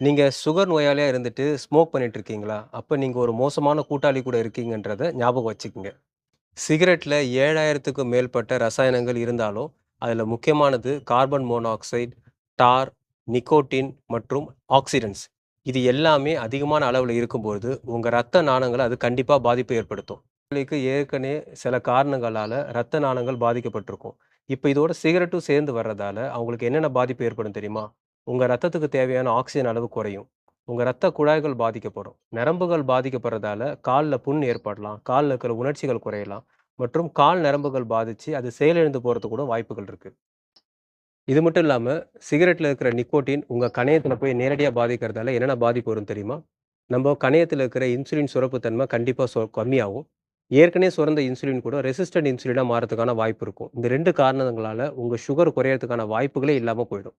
நீங்கள் சுகர் நோயாளியாக இருந்துட்டு ஸ்மோக் பண்ணிட்டு இருக்கீங்களா? அப்போ நீங்கள் ஒரு மோசமான கூட்டாளி கூட இருக்கீங்கன்றத ஞாபகம் வச்சுக்கோங்க சிகரெட்டில் ஏழாயிரத்துக்கும் மேற்பட்ட ரசாயனங்கள் இருந்தாலும், அதில் முக்கியமானது கார்பன் மோனாக்சைடு, டார், நிக்கோட்டின் மற்றும் ஆக்ஸிடன்ட்ஸ். இது எல்லாமே அதிகமான அளவில் இருக்கும்பொழுது, உங்கள் ரத்த நாணங்களை அது கண்டிப்பாக பாதிப்பை ஏற்படுத்தும். உங்களுக்கு ஏற்கனவே சில காரணங்களால் ரத்த நாணங்கள் பாதிக்கப்பட்டிருக்கும். இப்போ இதோட சிகரெட்டும் சேர்ந்து வர்றதால, அவங்களுக்கு என்னென்ன பாதிப்பு ஏற்படும் தெரியுமா? உங்கள் ரத்தத்துக்கு தேவையான ஆக்சிஜன் அளவு குறையும். உங்கள் ரத்த குழாய்கள் பாதிக்கப்படும். நரம்புகள் பாதிக்கப்படுறதால காலில் புண் ஏற்படலாம். காலில் இருக்கிற உணர்ச்சிகள் குறையலாம். மற்றும் கால் நரம்புகள் பாதித்து அது செயலிழந்து போகிறதுக்கு கூட வாய்ப்புகள் இருக்குது இது மட்டும் இல்லாமல் சிகரெட்டில் இருக்கிற நிக்கோட்டின் உங்கள் கணையத்தில் போய் நேரடியாக பாதிக்கிறதால என்னென்ன பாதிப்பு வரும் தெரியுமா? நம்ம கணையத்தில் இருக்கிற இன்சுலின் சுரப்புத்தன்மை கண்டிப்பாக சொ கம்மியாகும். ஏற்கனவே சுரந்த இன்சுலின் கூட ரெசிஸ்டன்ட் இன்சுலினா மாறதுக்கான வாய்ப்பு இருக்கும். இந்த ரெண்டு காரணங்களால் உங்கள் சுகர் குறையிறதுக்கான வாய்ப்புகளே இல்லாமல் போயிடும்.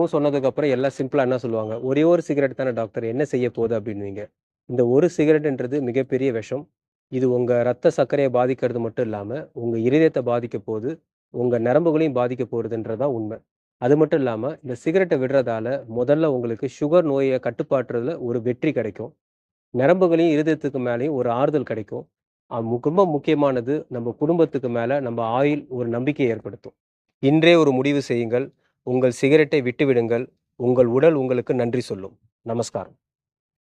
இவ்வளவும் சொன்னதுக்கு அப்புறம் எல்லாம் சிம்பிளா என்ன சொல்லுவாங்க? "ஒரே ஒரு சிகரெட் தானே டாக்டர் என்ன செய்ய போகுது?" அப்படின்வீங்க இந்த ஒரு சிகரெட்ன்றது மிகப்பெரிய விஷம். இது உங்க ரத்த சர்க்கரையை பாதிக்கிறது மட்டும் இல்லாம, உங்க இருதயத்தை பாதிக்க போகுது. உங்க நரம்புகளையும் பாதிக்க போறதுன்றது தான் உண்மை. அது மட்டும் இல்லாம, இந்த சிகரெட்ட விடுறதால முதல்ல உங்களுக்கு சுகர் நோயை கட்டுப்பாட்டுறதுல ஒரு வெற்றி கிடைக்கும். நரம்புகளையும், இருதயத்துக்கு மேலேயும் ஒரு ஆறுதல் கிடைக்கும். ரொம்ப முக்கியமானது நம்ம குடும்பத்துக்கு மேல நம்ம ஆயுள் ஒரு நம்பிக்கையை ஏற்படுத்தும். இன்றே ஒரு முடிவு செய்யுங்கள். உங்கள் சிகரெட்டை விட்டுவிடுங்கள். உங்கள் உடல் உங்களுக்கு நன்றி சொல்லும். நமஸ்காரம்.